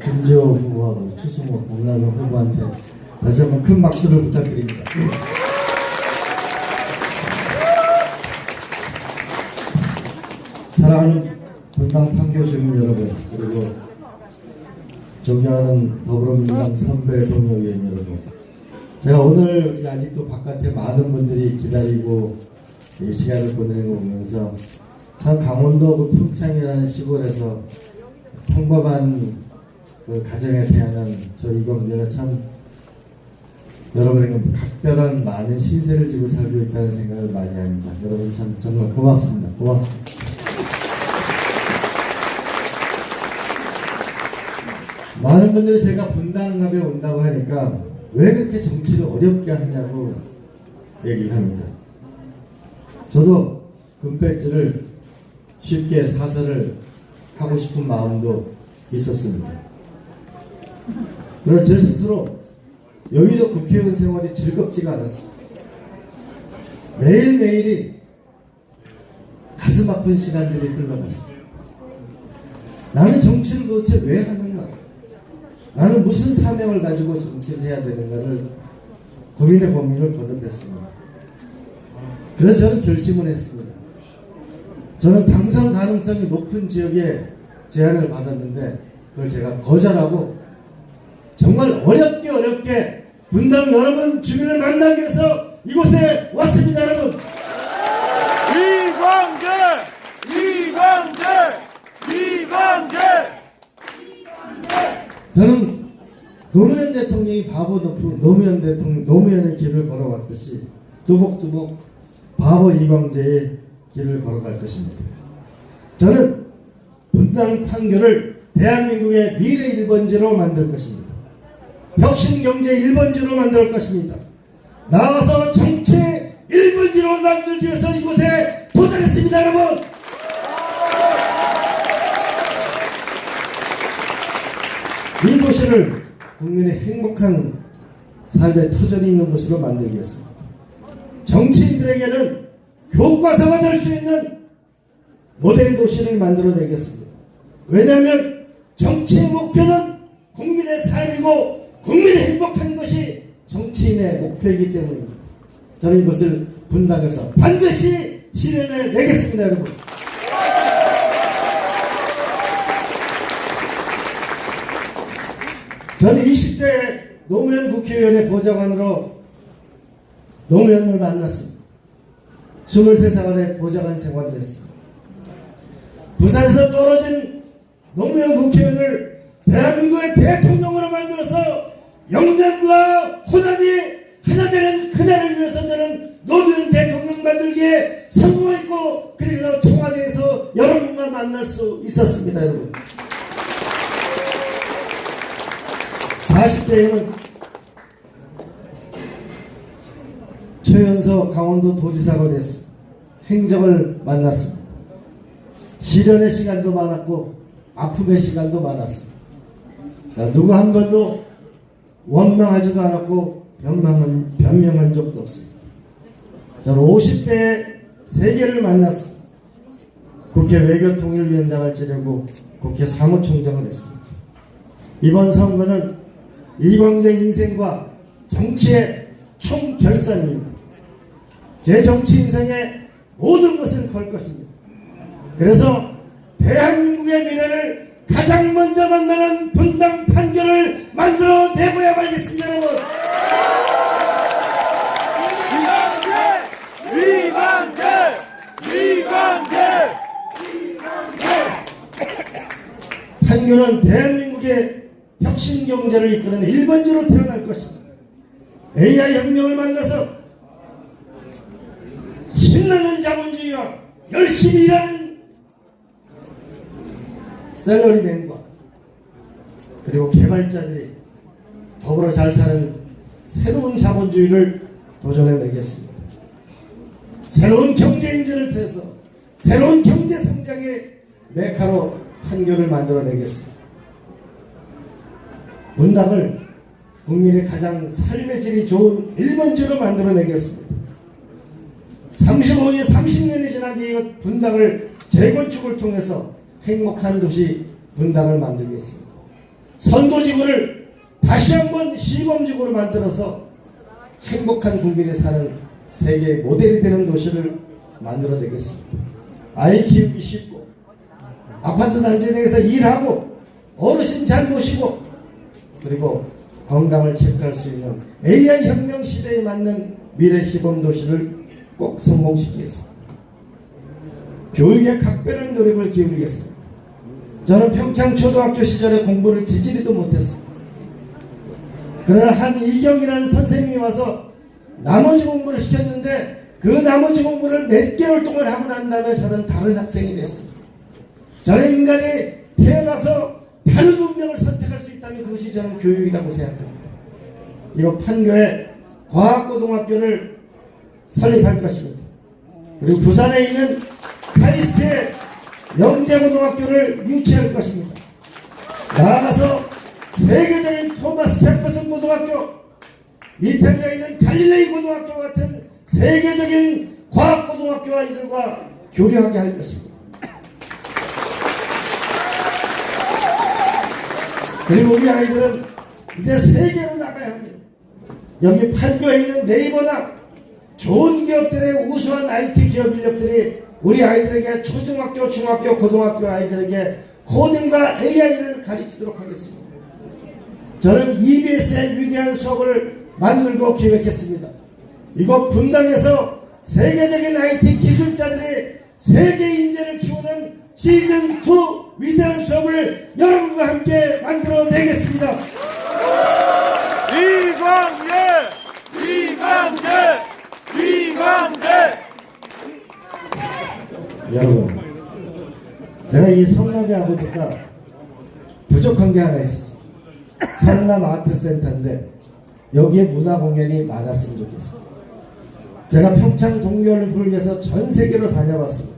김지호 후보하고 추승호 공남영 후보한테 다시 한번 큰 박수를 부탁드립니다. 사랑하는 분당 판교 주민 여러분 그리고 존경하는 더불어민주당 선배 동료 의원 여러분 제가 오늘 아직도 바깥에 많은 분들이 기다리고 이 시간을 보내고 오면서 참 강원도 그 평창이라는 시골에서 평범한 그 가정에 태어난 저 이광재가 참 여러분에게 각별한 많은 신세를 지고 살고 있다는 생각을 많이 합니다. 여러분 참 정말 고맙습니다. 고맙습니다. 많은 분들이 제가 분당갑에 온다고 하니까 왜 그렇게 정치를 어렵게 하냐고 얘기를 합니다. 저도 금배지를 쉽게 사설을 하고 싶은 마음도 있었습니다. 그러나 제 스스로 여의도 국회의원 생활이 즐겁지가 않았습니다. 매일매일이 가슴 아픈 시간들이 흘러갔습니다. 나는 정치를 도대체 왜 하는가? 나는 무슨 사명을 가지고 정치를 해야 되는가를 고민의 고민을 거듭했습니다. 그래서 저는 결심을 했습니다. 저는 당선 가능성이 높은 지역에 제안을 받았는데 그걸 제가 거절하고 정말 어렵게 어렵게 분당 여러분 주민을 만나기 위해서 이곳에 왔습니다 여러분 이광재! 이광재! 이광재! 저는 노무현 대통령이 바보 덮은 노무현 대통령 노무현의 길을 걸어왔듯이 뚜벅뚜벅 바보 이광재의 길을 걸어갈 것입니다. 저는 분당 판결을 대한민국의 미래 1번지로 만들 것입니다. 혁신 경제 1번지로 만들 것입니다. 나와서 정치 1번지로 만들기 위해서 이곳에 도전했습니다, 여러분. 이 도시를 국민의 행복한 삶의 터전이 있는 곳으로 만들겠습니다. 정치인들에게는 교과서가 될 수 있는 모델 도시를 만들어내겠습니다. 왜냐하면 정치의 목표는 국민의 삶이고 국민이 행복한 것이 정치인의 목표이기 때문입니다. 저는 이것을 분당에서 반드시 실현해 내겠습니다, 여러분. 저는 20대 노무현 국회의원의 보좌관으로 노무현을 만났습니다. 23살에 보좌관 생활을 했습니다. 부산에서 떨어진 노무현 국회의원을 대한민국의 대통령으로 만들어서 영남과 호남이 하나 되는 그날을 위해서 저는 노무현 대통령 만들기에 성공했고 그래서 청와대에서 여러분과 만날 수 있었습니다 여러분 40대에는 최연소 강원도 도지사가 됐습니다. 행정을 만났습니다. 시련의 시간도 많았고 아픔의 시간도 많았습니다. 자, 누구 한 번도 원망하지도 않았고 변명한, 변명한 적도 없습니다. 저는 50대에 세계를 만났습니다. 국회 외교통일위원장을 지내고 국회 사무총장을 했습니다. 이번 선거는 이광재 인생과 정치의 총결산입니다. 제 정치 인생의 모든 것을 걸 것입니다. 그래서 대한민국의 미래를 가장 먼저 만나는 분당 판결을 만들어 내고야 말겠습니다, 여러분. 판결은 대한민국의 혁신 경제를 이끄는 1번지로 태어날 것입니다. AI 혁명을 만나서 신나는 자본주의와 열심히 일하는 셀러리맨과 그리고 개발자들이 더불어 잘 사는 새로운 자본주의를 도전해내겠습니다. 새로운 경제 인재를 통해서 새로운 경제 성장의 메카로 판결을 만들어내겠습니다. 분당을 국민의 가장 삶의 질이 좋은 1번지로 만들어내겠습니다. 35년, 30년이 지난 뒤 분당을 재건축을 통해서 행복한 도시 분당을 만들겠습니다. 선도지구를 다시 한번 시범지구로 만들어서 행복한 국민이 사는 세계 모델이 되는 도시를 만들어내겠습니다. 아이 키우기 쉽고 아파트 단지 내에서 일하고 어르신 잘 모시고 그리고 건강을 체크할 수 있는 AI 혁명 시대에 맞는 미래 시범 도시를 꼭 성공시키겠습니다. 교육에 각별한 노력을 기울이겠습니다. 저는 평창 초등학교 시절에 공부를 지지리도 못했습니다. 그러나 한 이경이라는 선생님이 와서 나머지 공부를 시켰는데 그 나머지 공부를 몇 개월 동안 하고 난 다음에 저는 다른 학생이 됐습니다. 저는 인간이 태어나서 다른 운명을 선택할 수 있다면 그것이 저는 교육이라고 생각합니다. 이거 판교에 과학고등학교를 설립할 것입니다. 그리고 부산에 있는 카이스트의 영재고등학교를 유치할 것입니다. 나아가서 세계적인 토마스 제퍼슨 고등학교, 이탈리아에 있는 갈릴레이 고등학교 같은 세계적인 과학 고등학교와 이들과 교류하게 할 것입니다. 그리고 우리 아이들은 이제 세계로 나가야 합니다. 여기 판교에 있는 네이버나 좋은 기업들의 우수한 IT 기업 인력들이 우리 아이들에게 초등학교, 중학교, 고등학교 아이들에게 코딩과 AI를 가르치도록 하겠습니다. 저는 EBS의 위대한 수업을 만들고 기획했습니다. 이곳 분당에서 세계적인 IT 기술자들이 세계 인재를 키우는 시즌2 위대한 수업을 여러분과 함께 만들어내겠습니다. 이광재! 이광재! 이광재! 여러분, 제가 이 성남의 아버지가 부족한 게 하나 있었어요. 성남 아트센터인데 여기에 문화 공연이 많았으면 좋겠어요. 제가 평창 동계올림픽을 전 세계로 다녀봤습니다.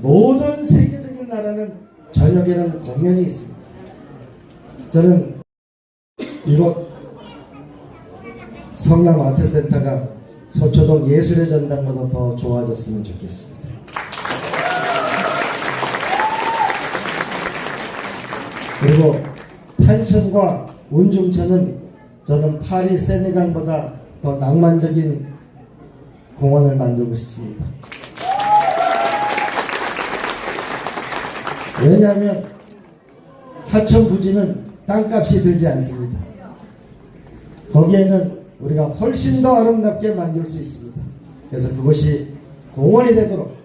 모든 세계적인 나라는 저녁에는 공연이 있습니다. 저는 이곳 성남 아트센터가 서초동 예술의 전당보다 더 좋아졌으면 좋겠습니다. 그리고 탄천과 운중천은 저는 파리 세네강보다 더 낭만적인 공원을 만들고 싶습니다. 왜냐하면 하천 부지는 땅값이 들지 않습니다. 거기에는 우리가 훨씬 더 아름답게 만들 수 있습니다. 그래서 그것이 공원이 되도록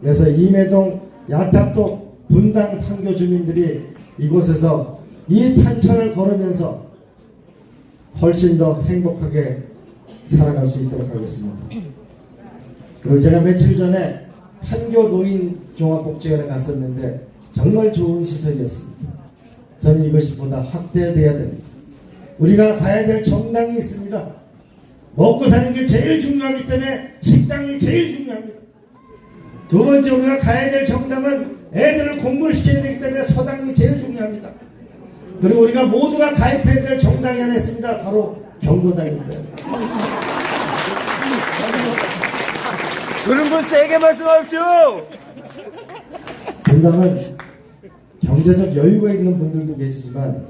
그래서 임해동, 야탑도, 분당, 판교 주민들이 이곳에서 이 탄천을 걸으면서 훨씬 더 행복하게 살아갈 수 있도록 하겠습니다. 그리고 제가 며칠 전에 판교 노인 종합복지관에 갔었는데 정말 좋은 시설이었습니다. 저는 이것이 보다 확대돼야 됩니다. 우리가 가야 될 정당이 있습니다. 먹고 사는 게 제일 중요하기 때문에 식당이 제일 중요합니다. 두 번째 우리가 가야 될 정당은 애들을 공부를 시켜야 되기 때문에 소당이 제일 중요합니다. 그리고 우리가 모두가 가입해야 될 정당이 하나 있습니다. 바로 경로당입니다. 그런 건 세게 말씀하십시오! 분당은 경제적 여유가 있는 분들도 계시지만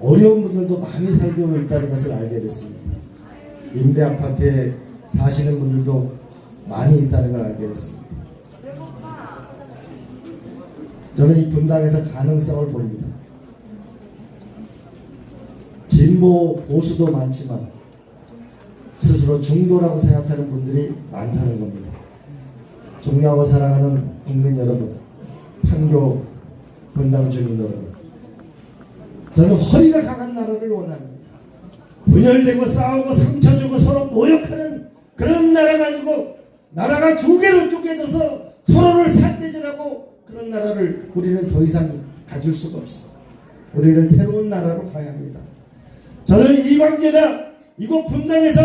어려운 분들도 많이 살고 있다는 것을 알게 됐습니다. 임대 아파트에 사시는 분들도 많이 있다는 걸 알게 됐습니다. 저는 이 분당에서 가능성을 봅니다. 진보 보수도 많지만 스스로 중도라고 생각하는 분들이 많다는 겁니다. 존경하고 사랑하는 국민 여러분, 판교 분당 주민 여러분, 저는 허리가 강한 나라를 원합니다. 분열되고 싸우고 상처 주고 서로 모욕하는 그런 나라가 아니고 나라가 두 개로 쪼개져서 서로를 삿대질하고 그런 나라를 우리는 더 이상 가질 수가 없습니다. 우리는 새로운 나라로 가야 합니다. 저는 이광재가 이곳 분당에서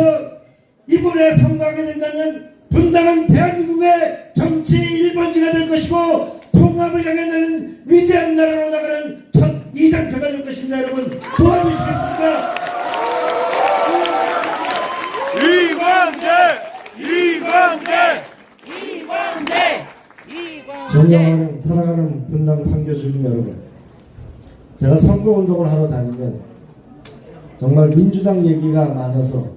이번에 선거하게 된다면 분당은 대한민국의 정치 1번지가 될 것이고 통합을 향해 나는 위대한 나라로 나가는 첫 이장표가 될 것입니다. 여러분 도와주시겠습니까? 이광재! 이광재! 이광재! 존경하는 사랑하는 분당 판교 주민 여러분 제가 선거운동을 하러 다니면 정말 민주당 얘기가 많아서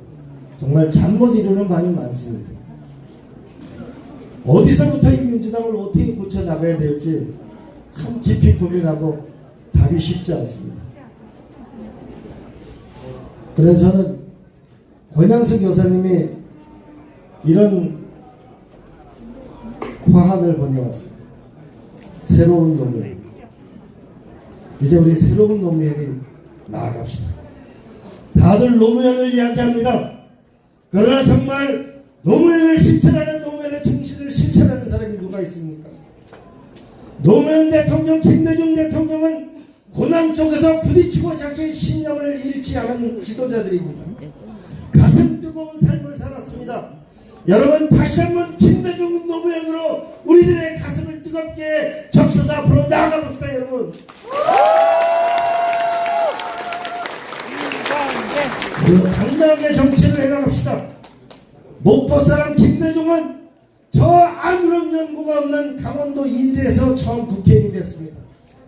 정말 잠 못 이루는 밤이 많습니다. 어디서부터 이 민주당을 어떻게 고쳐 나가야 될지 참 깊이 고민하고 답이 쉽지 않습니다. 그래서 저는 권양수 교사님이 이런 화환을 보내왔습니다. 새로운 노무현. 이제 우리 새로운 노무현이 나아갑시다. 다들 노무현을 이야기합니다. 그러나 정말 노무현을 실천하는 노무현의 정신을 실천하는 사람이 누가 있습니까? 노무현 대통령, 김대중 대통령은 고난 속에서 부딪히고 자기의 신념을 잃지 않은 지도자들입니다. 가슴 뜨거운 삶을 살았습니다. 여러분 다시 한번 김대중 노무현으로 우리들의 가슴을 뜨겁게 적셔서 앞으로 나아가봅시다 여러분. 당당하게 정치를 해나갑시다. 목포 사람 김대중은 저 아무런 연고가 없는 강원도 인제에서 처음 국회의원이 됐습니다.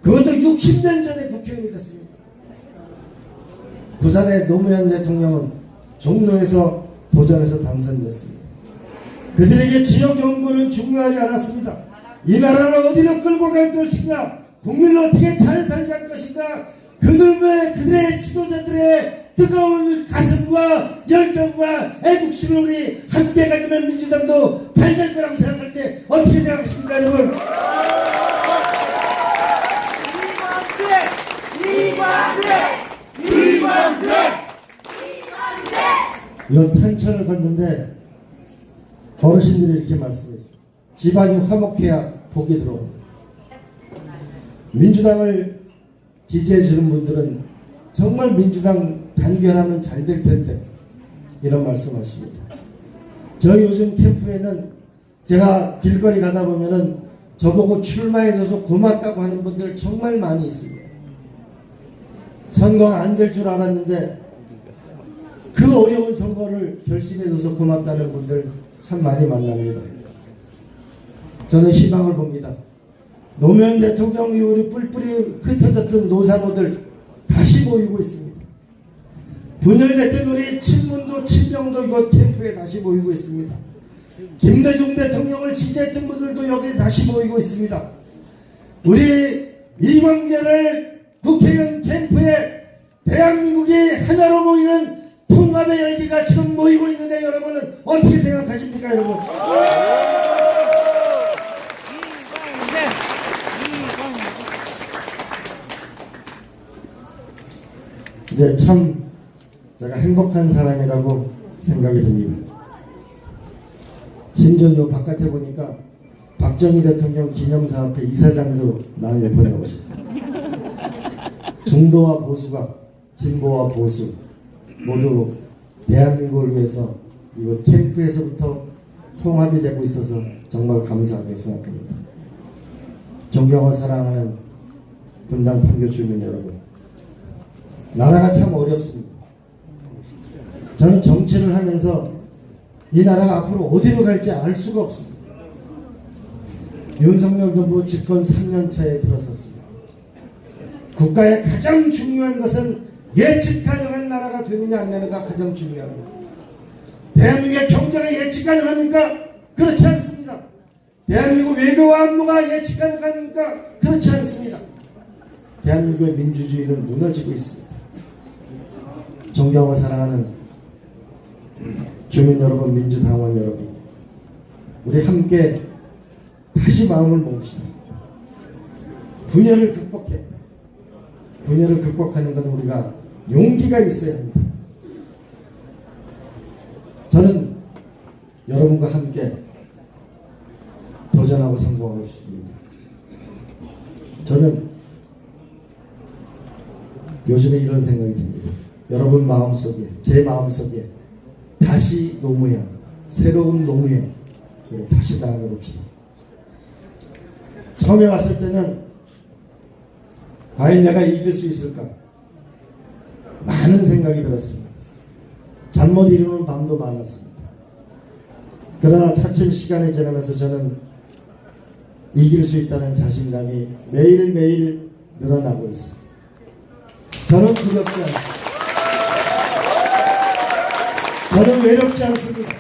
그것도 60년 전에 국회의원이 됐습니다. 부산의 노무현 대통령은 종로에서 도전해서 당선됐습니다. 그들에게 지역 연구는 중요하지 않았습니다. 이 나라를 어디로 끌고 갈 것인가, 국민을 어떻게 잘 살게 할 것인가, 그들의 그들의 지도자들의 뜨거운 가슴과 열정과 애국심을 우리 함께 가지면 민주당도 잘 될 거라고 생각할 때 어떻게 생각하십니까, 여러분? 이런 탄천을 걷는데 어르신들이 이렇게 말씀했습니다. 집안이 화목해야 복이 들어옵니다. 민주당을 지지해 주는 분들은 정말 민주당 단결하면 잘 될 텐데 이런 말씀하십니다. 저 요즘 캠프에는 제가 길거리 가다 보면은 저보고 출마해줘서 고맙다고 하는 분들 정말 많이 있습니다. 선거가 안 될 줄 알았는데 그 어려운 선거를 결심해줘서 고맙다는 분들 참 많이 만납니다. 저는 희망을 봅니다. 노무현 대통령 이후로 뿔뿔이 흩어졌던 노사모들 다시 모이고 있습니다. 분열됐던 우리 친문도 친명도 이곳 캠프에 다시 모이고 있습니다. 김대중 대통령을 지지했던 분들도 여기에 다시 모이고 있습니다. 우리 이광재를 국회의원 캠프에 대한민국이 하나로 모이는 통합의 열기가 지금 모이고 있는데 여러분은 어떻게 생각하십니까 여러분? 이제 참 제가 행복한 사람이라고 생각이 듭니다. 심지어 요 바깥에 보니까 박정희 대통령 기념사업회 이사장도 나를 보내오셨다. 중도와 보수가 진보와 보수 모두 대한민국을 위해서 이곳 캠프에서부터 통합이 되고 있어서 정말 감사하게 생각합니다. 존경하고 사랑하는 분당 판교 주민 여러분, 나라가 참 어렵습니다. 저는 정치를 하면서 이 나라가 앞으로 어디로 갈지 알 수가 없습니다. 윤석열 정부 집권 3년 차에 들어섰습니다. 국가의 가장 중요한 것은 예측 가능한 나라가 되느냐 안 되느냐가 가장 중요합니다. 대한민국의 경제가 예측 가능합니까? 그렇지 않습니다. 대한민국 외교와 안보가 예측 가능합니까? 그렇지 않습니다. 대한민국의 민주주의는 무너지고 있습니다. 존경하고 사랑하는 주민 여러분, 민주당원 여러분, 우리 함께 다시 마음을 모읍시다. 분열을 극복해. 분열을 극복하는 것은 우리가 용기가 있어야 합니다. 저는 여러분과 함께 도전하고 성공하고 싶습니다. 저는 요즘에 이런 생각이 듭니다. 여러분 마음속에, 제 마음속에 다시 노무현, 새로운 노무현, 다시 나아가 봅시다. 처음에 왔을 때는 과연 내가 이길 수 있을까? 많은 생각이 들었습니다. 잘못 이루는 밤도 많았습니다. 그러나 차츰 시간이 지나면서 저는 이길 수 있다는 자신감이 매일매일 늘어나고 있습니다. 저는 두렵지 않습니다. 저는 외롭지 않습니다.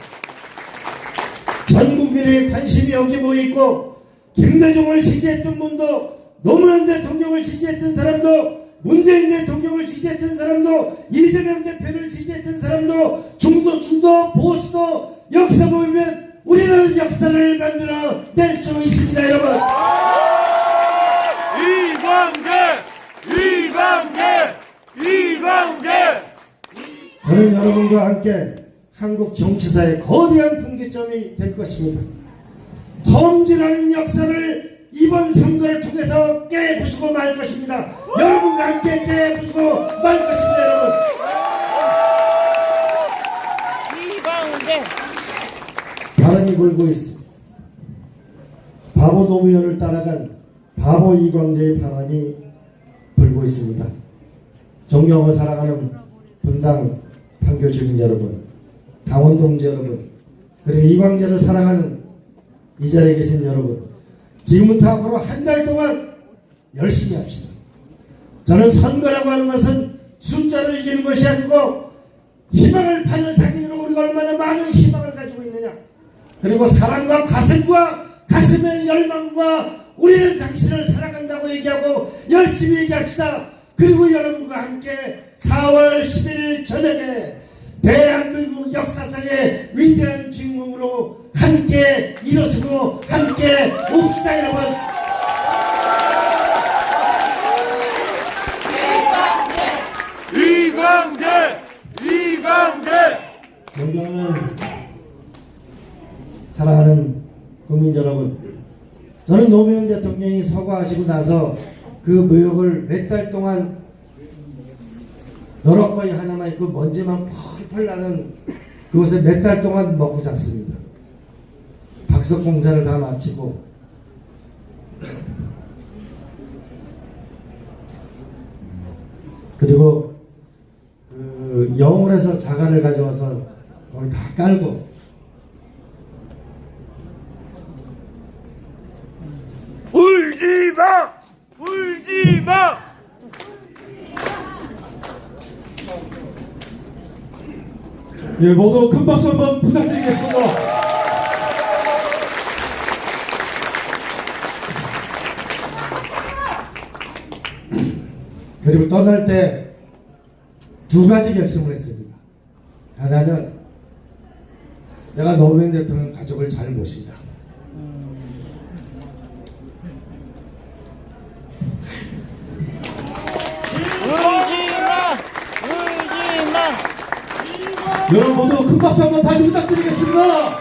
전 국민의 관심이 여기 모여 있고 김대중을 지지했던 분도 노무현 대통령을 지지했던 사람도 문재인 대통령을 지지했던 사람도 이재명 대표를 지지했던 사람도 중도 중도 보수도 여기서 모이면 우리는 역사를 만들어 낼 수 있습니다 여러분 이광재! 이광재! 이광재! 저는 여러분과 함께 한국 정치사의 거대한 분기점이 될 것입니다. 험진하는 역사를 이번 선거를 통해서 깨부수고 말 것입니다. 여러분과 함께 깨부수고 말 것입니다, 여러분. 이광재 바람이 불고 있습니다. 바보 노무현을 따라간 바보 이광재의 바람이 불고 있습니다. 존경하고 사랑하는 분당 판교 주민 여러분, 강원 동지 여러분, 그리고 이광재를 사랑하는 이 자리에 계신 여러분, 지금부터 앞으로 한 달 동안 열심히 합시다. 저는 선거라고 하는 것은 숫자로 이기는 것이 아니고 희망을 파는 상인으로 우리가 얼마나 많은 희망을 가지고 있느냐. 그리고 사랑과 가슴과 가슴의 열망과 우리는 당신을 사랑한다고 얘기하고 열심히 얘기합시다. 그리고 여러분과 함께 4월 11일 저녁에 대한민국 역사상의 위대한 주인공으로 함께 일어서고 함께 옵시다 여러분. 이광재! 이광재! 존경하는 사랑하는 국민 여러분, 저는 노무현 대통령이 서거하시고 나서 그 묘역을 몇 달 동안 너럭거리 하나만 있고 먼지만 펄펄 나는 그곳에 몇 달 동안 먹고 잤습니다. 박석 공사를 다 마치고 그리고 그 영월에서 자갈을 가져와서 거기 다 깔고 울지 마! 울지 마! 예, 모두 큰 박수 한번 부탁드리겠습니다. 그리고 떠날 때 두 가지 결심을 했습니다. 하나는 내가 노무현 대통령 가족을 잘 모신다. 울지마 울지마 여러분 모두 큰 박수 한번 다시 부탁드리겠습니다.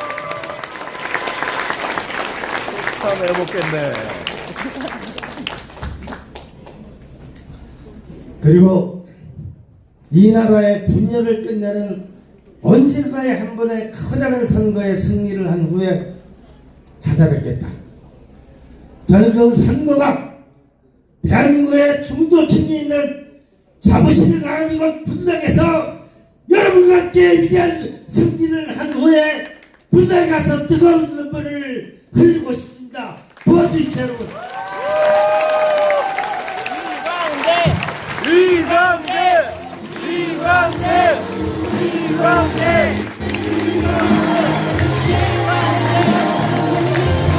참 해먹겠네. 그리고 이 나라의 분열을 끝내는 언젠가의 한 번의 커다란 선거에 승리를 한 후에 찾아뵙겠다. 저는 그 선거가 대한민국의 중도층이 있는 자부심이 강한 이곳 분당에서 여러분과 함께 위대한 승리를 한 후에 분당에 가서 뜨거운 눈물을 흘리고 싶습니다. 도와주십시오 여러분. 이광재 이광재! 이광재! 이광재!